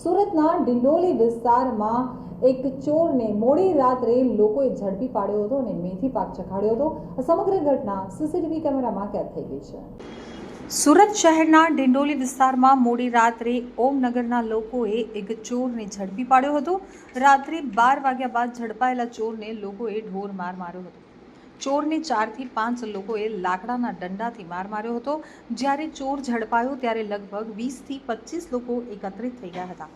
સુરતના ડિંડોલી વિસ્તારમાં એક ચોરને મોડી રાત્રે લોકોએ ઝડપી પાડ્યો હતો અને મેથી પાક ચખાડ્યો હતો. આ સમગ્ર ઘટના સીસીટીવી કેમેરામાં કેદ થઈ ગઈ છે. સુરત શહેરના ડિંડોલી વિસ્તારમાં મોડી રાત્રે ઓમનગરના લોકોએ એક ચોરને ઝડપી પાડ્યો હતો. રાત્રે બાર વાગ્યા બાદ ઝડપાયેલા ચોરને લોકોએ ઢોર માર માર્યો હતો. ચોરને ચારથી પાંચ લોકોએ લાકડાના દંડાથી માર માર્યો હતો. જ્યારે ચોર ઝડપાયો ત્યારે લગભગ વીસથી પચીસ લોકો એકત્રિત થઈ ગયા હતા.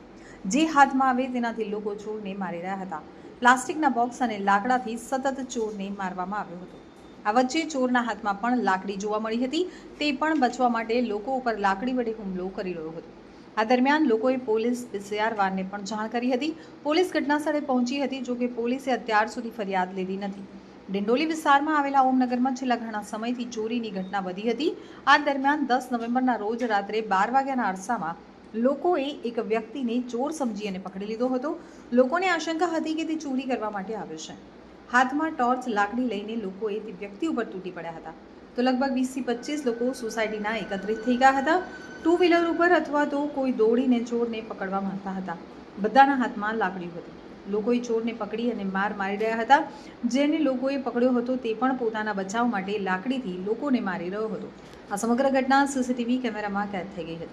જે હાથમાં આવે તેનાથી લોકો ચોરને મારી રહ્યા હતા. પ્લાસ્ટિકના બોક્સ અને લાકડાથી સતત ચોરને મારવામાં આવ્યો હતો. આ વચ્ચે ચોરના હાથમાં પણ લાકડી જોવા મળી હતી. તે પણ બચવા માટે લોકો ઉપર લાકડી વડે હુમલો કરી રહ્યો હતો. આ દરમિયાન લોકોએ પોલીસ પીસીઆર વાનને પણ જાણ કરી હતી. પોલીસ ઘટનાસ્થળે પહોંચી હતી, જોકે પોલીસે અત્યાર સુધી ફરિયાદ લીધી નથી. ડિંડોલી વિસ્તારમાં આવેલા ઓમનગરમાં છેલ્લા ઘણા સમયથી ચોરીની ઘટના વધી હતી. આ દરમિયાન દસ નવેમ્બરના રોજ રાત્રે બાર વાગ્યાના અરસામાં લોકોએ એક વ્યક્તિને ચોર સમજી અને પકડી લીધો હતો. લોકોને આશંકા હતી કે તે ચોરી કરવા માટે આવ્યો છે. હાથમાં ટોર્ચ લાકડી લઈને લોકોએ તે વ્યક્તિ ઉપર તૂટી પડ્યા હતા. તો લગભગ વીસથી પચીસ લોકો સોસાયટીના એકત્રિત થઈ ગયા હતા. ટુ વ્હીલર ઉપર અથવા તો કોઈ દોડીને ચોરને પકડવા માંગતા હતા. બધાના હાથમાં લાકડી હતી. લોકોએ ચોરને પકડી અને માર મારી રહ્યા હતા. જેને લોકોએ પકડ્યો હતો તે પણ પોતાના બચાવ માટે લાકડીથી લોકોને મારી રહ્યો હતો. આ સમગ્ર ઘટના સીસીટીવી કેમેરામાં કેદ થઈ ગઈ હતી.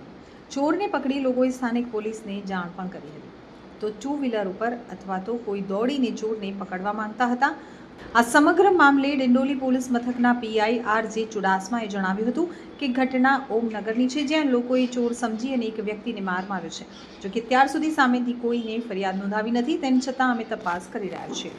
ચોરને પકડી લોકોએ સ્થાનિક પોલીસને જાણ પણ કરી હતી. તો ટુ વ્હીલર ઉપર અથવા તો કોઈ દોડીને ચોરને પકડવા માંગતા હતા આ સમગ્ર મામલે ડિંડોલી પોલીસ મથકના પીઆઈ આર જે ચુડાસમાએ જણાવ્યું હતું કે ઘટના ઓમનગરની છે, જ્યાં લોકોએ ચોર સમજી અને એક વ્યક્તિને માર માર્યો છે. જોકે ત્યાર સુધી સામેથી કોઈને ફરિયાદ નોંધાવી નથી, તેમ છતાં અમે તપાસ કરી રહ્યા છીએ.